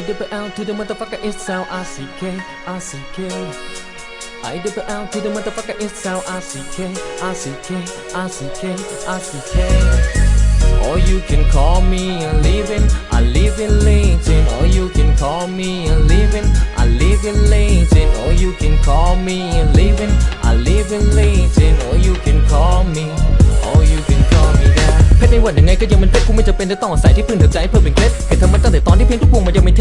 I double L to the motherfucker it's L R C K R C K I double L to the motherfucker it's L R C K R C K R C K R C K Or you can call me a living, a living legend. Or you can call me a living, a living legend. Or you can call me a living, a living legend. Or you can call me, or you can call me that. เพชรไม่ว่ายังไงก็ยังเป็นเพชรกูไม่จำเป็นจะต้องอาศัยที่พึ่งเธอใจเพื่อเป็นเคล็ดเคยทำมันตั้งแต่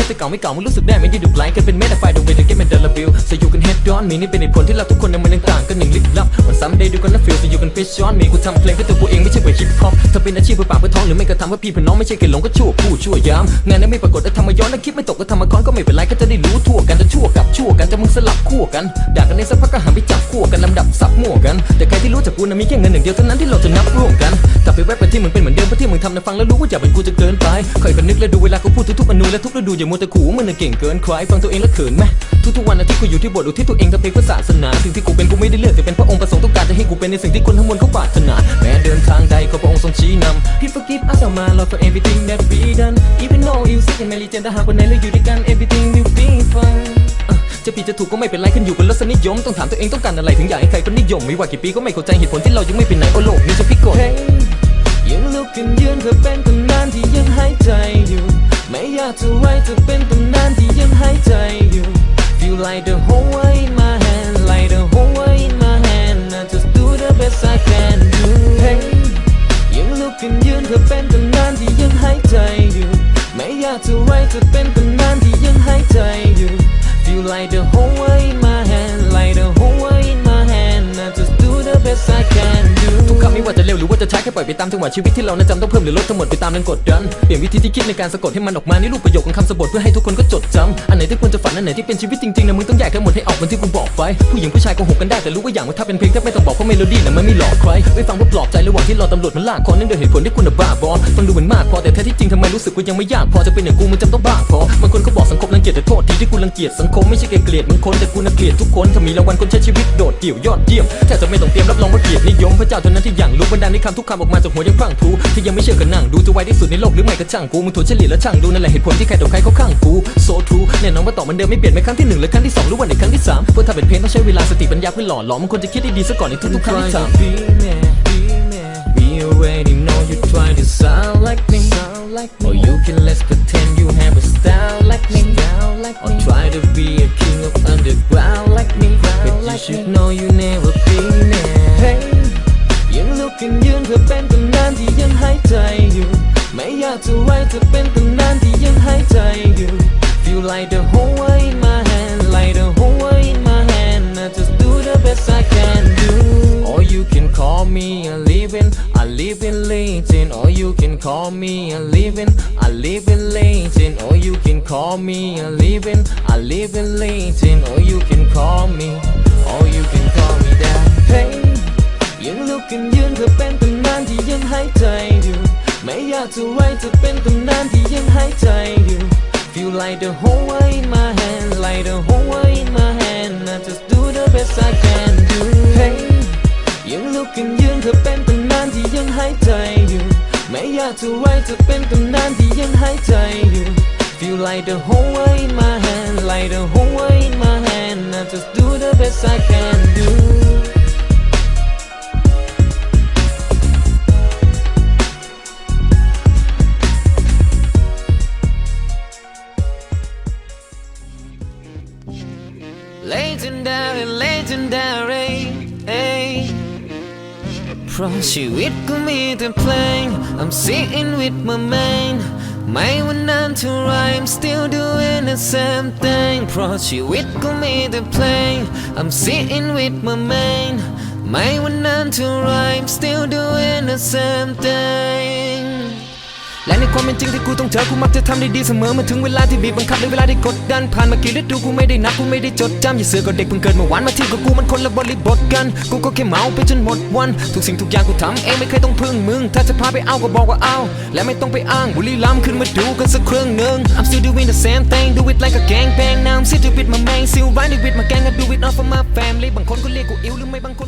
แต่เก่าไม่เก่ามึงรู้สึกได้ไม่ได้ดุไลค์กันเป็นเมตาไฟดูเวทเกมเป็นเดลบิลสอยู่กันเฮดดอนมีนี่เป็นเหตุผลที่เราทุกคนยังมันยังต่างกันหนึ่งลิบลับวันซัมเดย์ดูกันนะฟิลสอยู่กันฟิชชอนมีกูทำเพลงเพื่อตัวกูเองไม่ใช่เพื่อฮิปฮอปถ้าเป็นอาชีพเพื่อปากเพื่อท้องหรือไม่ก็ทำเพื่อพี่เพื่อน้องไม่ใช่แค่หลงก็ชั่วผู้ชั่วยามงานนั้นไม่ปรากฏแต่ทำมาย้อนแล้วคิดไม่ตกก็ทำมาค้อนก็ไม่เป็นไรก็จะได้รู้ทั่วกันจะชั่วกับชั่ว จะมึงสลับขั้วกันด่ากันในสักพักก็หันไปจับขั้วกันลำดับสับมั่วกัน แต่ใครที่รู้จักกูนะมีแค่เงินหนึ่งเดียวเท่านั้นที่เราจะนับร่วมกันกลับไปแวะไปที่มึงเป็นเหมือนเดิมเพราะที่มึงทำนะฟังแล้วรู้ว่าอย่าเป็นกูจะเกินไปคอยๆนึกและดูเวลากูพูดทุกๆอนูและทุกฤดูอย่ามัวแต่ขู่มึงน่ะเก่งเกินใครฟังตัวเองแล้วเขินไหมทุกๆวันนะที่กูอยู่ที่บสถ์อุทิศตัวเองทำเพลงเพื่อศาสนาสิ่งที่กูเป็นกูไม่ได้เลือกแต่เป็นพระองค์ประสงค์ต้องการจะให้กูเป็นในสิ่งที่คนทั้งมวลเขาปรารถนาแม้เดินทางใดขอพระองค์ทรงชี้นำ Please forgive us our my Lord for everything that we done even though you sick and many แต่หากวันไหนเราอยู่ด้วยกัน everything ถูกก็ไม่เป็นไรขึ้นอยู่กับรสนิยม ต้องถามตัวเองต้องการอะไรถึงอยากให้ใครก็นิยม ไม่ว่ากี่ปีก็ไม่เข้าใจเหตุผลที่เรายังไม่เป็นไหนโอโลกนี้จะพิกลยังลุกขึ้นยืนเพื่อเป็นตำนานที่ยังหายใจอยู่ ไม่อยากจะไว้จะเป็นตำนานที่ยังหายใจอยู่ Feel like the whole world in my hand like the whole world in my hand I just do the best I can do Hey ยังลุกขึ้นยืนเพื่อเป็นตำนานที่ยังหายใจอยู่ ไม่อยากจะไว้จะเป็นตำนานที่ยังหายใจอยู่ You light the whole world in my hand Light the whole world in my hand. I just do the best I can do. ว่าจะเร็วหรือว่าจะช้าแค่ปล่อยไปตามจังหวะชีวิตที่เรานั้นจำต้องเพิ่มหรือลดทั้งหมดไปตามแรงกดดันเปลี่ยนวิธีที่คิดในการสะกดให้มันออกมาในรูปประโยคของคำสะบทเพื่อให้ทุกคนก็จดจำอันไหนที่ควรจะฝันอันไหนที่เป็นชีวิตจริงๆนะมึงต้องแยกทั้งหมดให้ออกเหมือนที่กูบอกไปผู้หญิงผู้ชายโกหกกันได้แต่รู้ว่าอย่างว่าถ้าเป็นเพลงแทบไม่ต้องบอกเพราะเมโลดี้น่ะมันไม่หลอกใครไปฟังเพื่อปลอบใจระหว่างที่รอตำรวจมันลากคอนั่นโดยเหตุผลที่คุณน่ะบ้าบอฟังดูเหมือนมากพอแต่แท้ที่จริงทำไมรู้สึกว่ายังไม่ยากพอจะเป็นอย่างกูมึงจำต้องบ้าพอบางคนเขาบอกสังคมรังเกียจแต่โทษทีที่กูรังเกียจสังคมไม่ใช่แค่เกลียดมึงคนแต่กูน่ะเกลียดทุกคนถ้ามีรางวัลคนใช้ชีวิตโดดเดี่ยวยอดเยี่ยมแทบจะไม่ต้องเตรียมรับรองว่าเกียรตินิยมพระเจ้าเท่านั้นที่อย่างรู้บรรดาในคำทุกคำออกมาจากหัวยังพรั่งพรูที่ยังไม่เชื่อกันนั่งดูจะไวที่สุดในโลกหรือไม่ก็ช่างกูมึงถั่วเฉลี่ยแล้วช่างดูนั่นแหละเหตุผลที่ใครต่อใครเขาข้างกู so true แน่นอนว่าต่อมันเดิมไม่เปลี่ยนไม่ครั้งที่หนึ่งหรือครั้งที่สองหรือวันในครั้งที่สามเพราะถ้าเป็นเพลงต้องใช้เวลาสติปัญญาเพื่อหล่อหลอมมันควรจะคิดให้ดีซะก่อนในทุกๆครั้งที่ทำ We already know you try to sound like me Or you can let's pretend you have a style like me Or try to be a king of underground like me But you should know you never be me Hey ยังลุกขึ้นยืนเพื่อเป็นตำนานที่ยังหายใจอยู่ ไม่อยากจะไว้จะเป็นตำนานที่ยังหายใจอยู่ Feel like the whole world in my hand like the whole world in my hand I just do the best I can do Or you can call me a living a living legend Or you can call me a living a living legend Or you can call me a living a living legend Or you ขึ้นยืนเพื่อเป็นตำนานที่ยังหายใจอยู่ ไม่อยากจะไว้จะเป็นตำนานที่ยังหายใจอยู่ Feel like the whole world in my hand like the whole world in my hand I just do the best I can do Hey ยังลุกขึ้นยืนเพื่อเป็นตำนานที่ยังหายใจอยู่ ไม่อยากจะไว้จะเป็นตำนานที่ยังหายใจอยู่ Feel like the whole world in my hand like the whole world in my hand I just do the best I can do legendary เอ้ยเพราะชีวิตก็มีแต่เพลง I'm sitting with my man ไม่ว่านานเท่าไร I'm still doing the same thing เพราะชีวิตก็มีแต่เพลง I'm sitting with my man ไม่ว่านานเท่าไร I'm still doing the same thing และในความเป็นจริงที่กูต้องเจอกูมักจะทำได้ดีเสมอเมื่อถึงเวลาที่บีบบังคับในเวลาที่กดดันผ่านมากี่ฤดูกูไม่ได้นับกูไม่ได้จดจำอย่าเสือกกับเด็กเพิ่งเกิดเมื่อวานมาที่กับกูมันคนละบริบทกัน กูก็แค่เมาไปจนหมดวัน ทุกสิ่งทุกอย่างกูทำเองไม่เคยต้องพึ่งมึง ถ้าจะพาไปเอาก็บอกว่าเอาและไม่ต้องไปอ้างบุรีรัมย์ขึ้นมาดูกันสักเครื่องหนึ่ง I'm still doing the same thing do it like a gang bang now I'm sitting with my man still riding with my gang I do it all for my family บางคนก็เรียกกูอิวหรือไม่บางคน